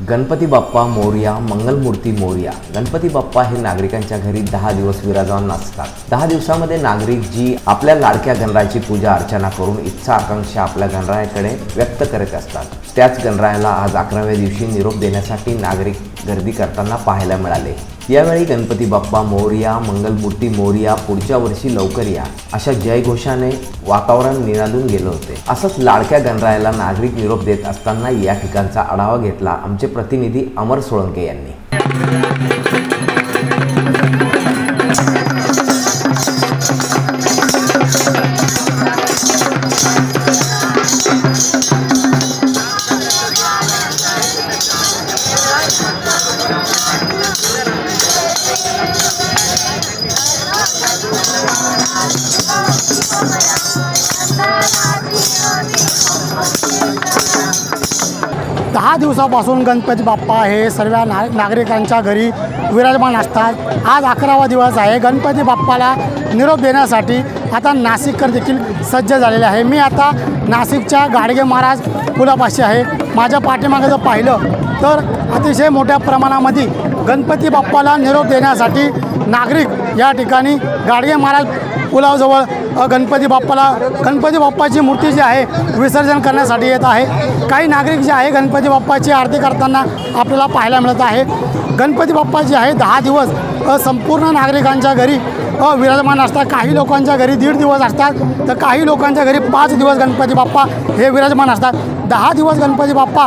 गणपती बाप्पा मोरया मंगलमूर्ती मोर्या. गणपती बाप्पा हे नागरिकांच्या घरी दहा दिवस विराजमान असतात दहा दिवसामध्ये नागरिक जी आपल्या लाडक्या गणरायाची पूजा अर्चना करून इच्छा आकांक्षा आपल्या गणरायाकडे व्यक्त करत असतात. त्याच गणरायाला आज अकराव्या दिवशी निरोप देण्यासाठी नागरिक गर्दी करताना पाहायला मिळाले. यावेळी गणपती बाप्पा मोरया मंगलमूर्ती मोरया पुढच्या वर्षी लवकर या अशा जयघोषाने वातावरण निनादून गेले होते. असंच लाडक्या गणरायाला नागरिक निरोप देत असताना या ठिकाणचा आढावा घेतला आमचे प्रतिनिधी अमर सोळंके यांनी. दहा दिवसापासून गणपती बाप्पा हे सर्व ना नागरिकांच्या घरी विराजमान असतात. आज अकरावा दिवस आहे. गणपती बाप्पाला निरोप देण्यासाठी आता नाशिककर देखील सज्ज झालेले आहे. मी आता नाशिकच्या गाडगे महाराज पुलापाशी आहे. माझ्या पाठीमागे जर पाहिलं तर अतिशय मोठ्या प्रमाणामध्ये गणपती बाप्पाला निरोप देण्यासाठी नागरिक या ठिकाणी गाडगे महाराज पुलाजवळ गणपती बाप्पाला गणपती बाप्पाची मूर्ती जी आहे विसर्जन करण्यासाठी येत आहे. काही नागरिक जे आहे गणपती बाप्पाची आरती करताना आपल्याला पाहायला मिळत आहे. गणपती बाप्पा जे आहे दहा दिवस संपूर्ण नागरिकांच्या घरी विराजमान असतात. काही लोकांच्या घरी दीड दिवस असतात. तर काही लोकांच्या घरी पाच दिवस गणपती बाप्पा हे विराजमान असतात. दहा दिवस गणपती बाप्पा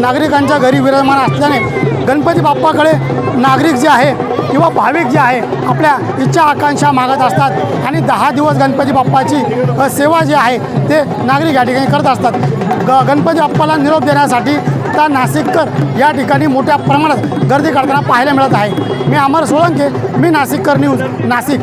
नागरिकांच्या घरी विराजमान असल्याने गणपती बाप्पाकडे नागरिक जे आहे किंवा भाविक जे आहे आपल्या इच्छा आकांक्षा मागत असतात. आणि दहा दिवस गणपती बाप्पाची सेवा जी आहे ते नागरिक या ठिकाणी करत असतात. ग गणपती अप्पाला निरोप देण्यासाठी त्या नाशिककर या ठिकाणी मोठ्या प्रमाणात गर्दी करताना पाहायला मिळत आहे. मी अमर सोळंके मी नाशिककर न्यूज नाशिक.